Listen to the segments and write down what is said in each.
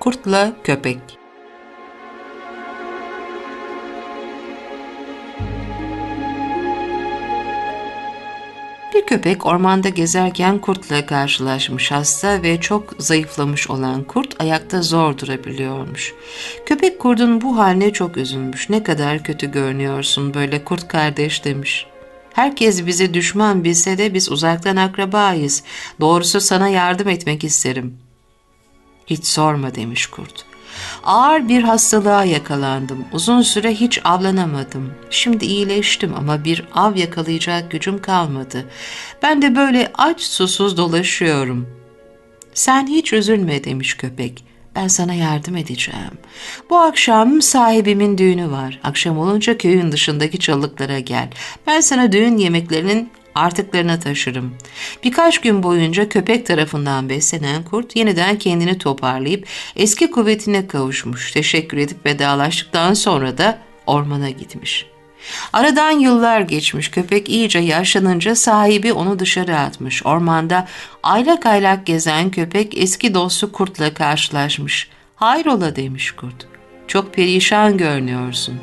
Kurtla Köpek Bir köpek ormanda gezerken kurtla karşılaşmış hasta ve çok zayıflamış olan kurt ayakta zor durabiliyormuş. Köpek kurdun bu haline çok üzülmüş. Ne kadar kötü görünüyorsun böyle kurt kardeş demiş. Herkes bizi düşman bilse de biz uzaktan akrabayız. Doğrusu sana yardım etmek isterim. Hiç sorma demiş kurt. Ağır bir hastalığa yakalandım. Uzun süre hiç avlanamadım. Şimdi iyileştim ama bir av yakalayacak gücüm kalmadı. Ben de böyle aç susuz dolaşıyorum. Sen hiç üzülme demiş köpek. Ben sana yardım edeceğim. Bu akşam sahibimin düğünü var. Akşam olunca köyün dışındaki çalılıklara gel. Ben sana düğün yemeklerinin artıklarını taşırım. Birkaç gün boyunca köpek tarafından beslenen kurt yeniden kendini toparlayıp eski kuvvetine kavuşmuş. Teşekkür edip vedalaştıktan sonra da ormana gitmiş. Aradan yıllar geçmiş. Köpek iyice yaşlanınca sahibi onu dışarı atmış. Ormanda aylak aylak gezen köpek eski dostu kurtla karşılaşmış. Hayrola demiş kurt. Çok perişan görünüyorsun.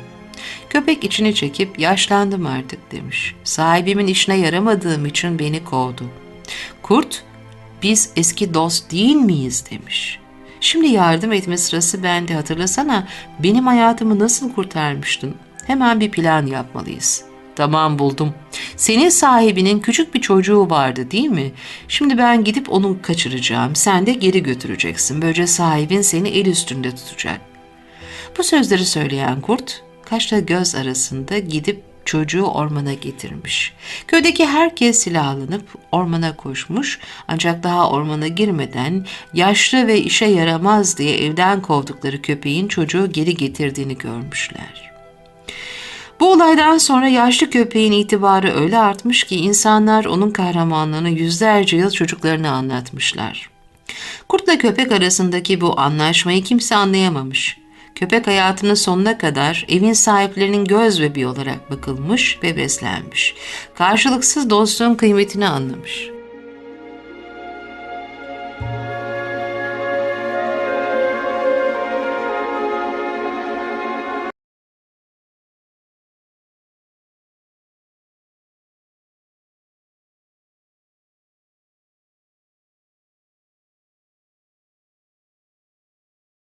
Köpek içini çekip yaşlandım artık demiş. Sahibimin işine yaramadığım için beni kovdu. Kurt, biz eski dost değil miyiz demiş. Şimdi yardım etme sırası bende hatırlasana benim hayatımı nasıl kurtarmıştın? Hemen bir plan yapmalıyız. Tamam buldum. Senin sahibinin küçük bir çocuğu vardı değil mi? Şimdi ben gidip onu kaçıracağım. Sen de geri götüreceksin. Böylece sahibin seni el üstünde tutacak. Bu sözleri söyleyen kurt kaşla göz arasında gidip çocuğu ormana getirmiş. Köydeki herkes silahlanıp ormana koşmuş ancak daha ormana girmeden yaşlı ve işe yaramaz diye evden kovdukları köpeğin çocuğu geri getirdiğini görmüşler. Bu olaydan sonra yaşlı köpeğin itibarı öyle artmış ki insanlar onun kahramanlığını yüzlerce yıl çocuklarına anlatmışlar. Kurtla köpek arasındaki bu anlaşmayı kimse anlayamamış. Köpek hayatının sonuna kadar evin sahiplerinin göz bebeği olarak bakılmış ve beslenmiş. Karşılıksız dostluğun kıymetini anlamış.